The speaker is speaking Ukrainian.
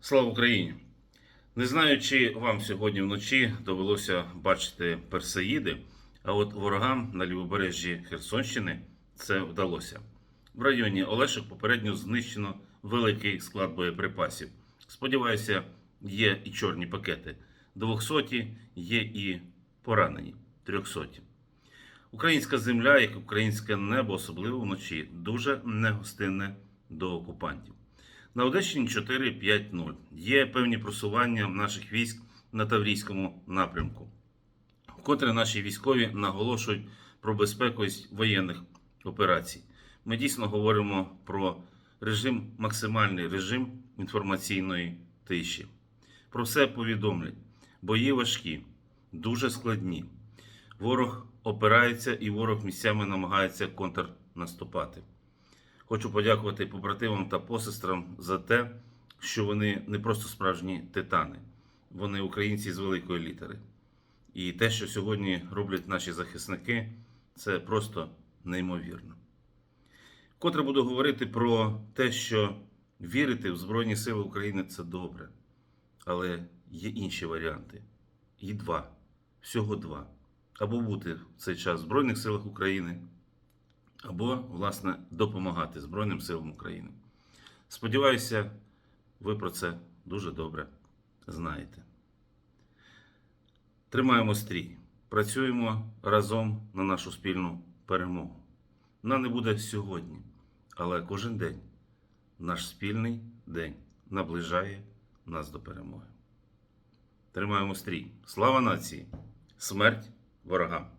Слава Україні! Не знаю, чи вам сьогодні вночі довелося бачити персеїди, а от ворогам на лівобережжі Херсонщини це вдалося. В районі Олешок попередньо знищено великий склад боєприпасів. Сподіваюся, є і чорні пакети. 200 є і поранені 300. Українська земля, як українське небо, особливо вночі, дуже негостинне до окупантів. На Одещині 4-5-0. Є певні просування наших військ на Таврійському напрямку. Вкотре наші військові наголошують про безпековість воєнних операцій. Ми дійсно говоримо про режим, максимальний режим інформаційної тиші. Про все повідомлять. Бої важкі, дуже складні. Ворог опирається і ворог місцями намагається контрнаступати. Хочу подякувати побратимам та посестрам за те, що вони не просто справжні титани, вони українці з великої літери. І те, що сьогодні роблять наші захисники, це просто неймовірно. Котре буду говорити про те, що вірити в Збройні Сили України це добре, але є інші варіанти. І два, всього два. Або бути в цей час в Збройних силах України, або, власне, допомагати Збройним силам України. Сподіваюся, ви про це дуже добре знаєте. Тримаємо стрій, працюємо разом на нашу спільну перемогу. Вона не буде сьогодні, але кожен день, наш спільний день, наближає нас до перемоги. Тримаємо стрій. Слава нації! Смерть ворогам!